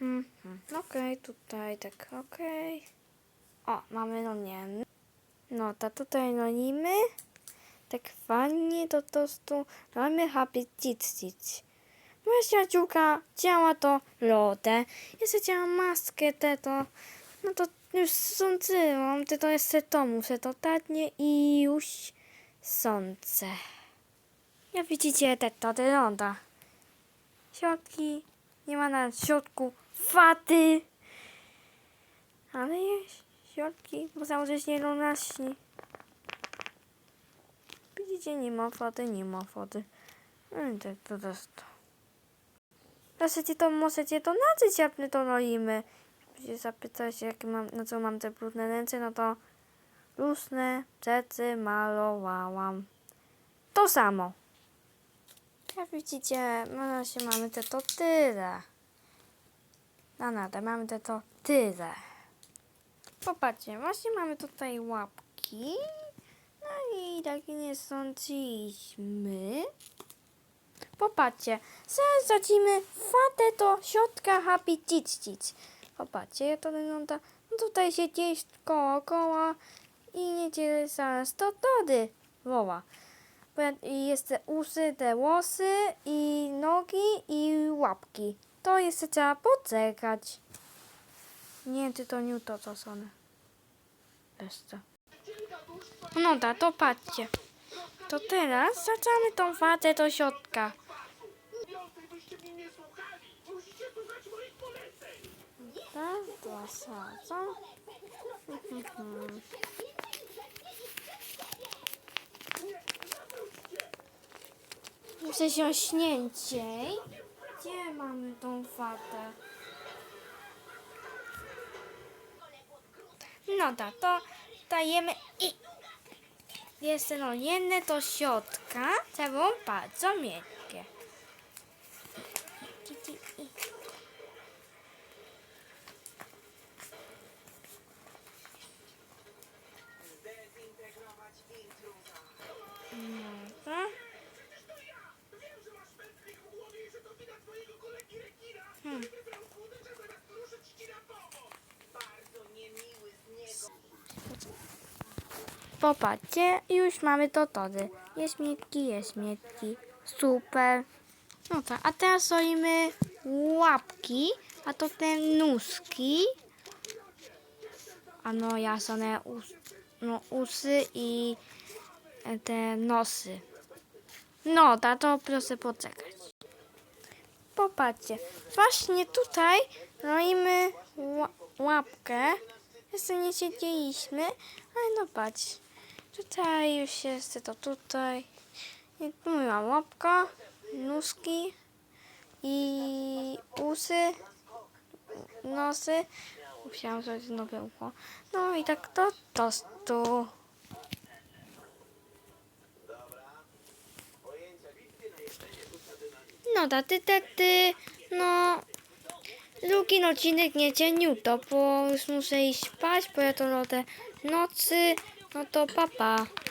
Mhm. Okej, tutaj tak, okej. O, mamy no nie. No, to tutaj nonimy. Tak fajnie, to po prostu mamy happy cic Moja przyjaciółka działa to lodę. Jeszcze działa maskę te to. No to już sądziłam, ty to jeszcze to muszę to tatnie i już sądzę. Jak widzicie, te to wygląda. Środki, nie ma na środku faty. Ale jest środki, bo założyć nie ronaśni. Widzicie, nie ma faty, nie ma faty. No tak to jest to. Możecie to, możecie to naczyć, jak my to roimy. Będziecie zapytać, jakie mam, na co mam te brudne ręce, no to różne rzeczy malowałam. To samo. Jak widzicie, na się mamy te to tyle. Na nade mamy te to tyle. Popatrzcie, właśnie mamy tutaj łapki. No i takie nie sądziliśmy. Popatrzcie, zaraz zacimy fatę to środka happy cic. Popatrzcie, jak to wygląda. No tutaj się gdzieś koło koła i nie dzieje zaraz to tody woła. I jest te uszy, te włosy i nogi i łapki. To jeszcze trzeba poczekać. Nie, ty to nie to co są. Jeszcze. No da, to patrzcie. To teraz zaczamy tą watę do środka. Tak. Muszę się ośnięciej. Gdzie mamy tą watę? No tak, to dajemy i jest no jedne do środka, trzeba bardzo miękkie. Popatrzcie, już mamy to tody. Jest miękki, jest miękki. Super. No tak, a teraz robimy łapki, a to te nóżki. A no ja są us, no, usy i te nosy. No, ta to proszę poczekać. Popatrzcie, właśnie tutaj robimy ła- łapkę. Jeszcze nie siedzieliśmy, ale no patrz. Tutaj już jest to tutaj. I tu moja łapka, nóżki i usy, nosy. Musiałam zrobić nowe ucho. No i tak to tostu. No taty, taty, no drugi odcinek nie cieniuto, bo już muszę iść spać, bo ja to do te nocy, no to papa. Pa.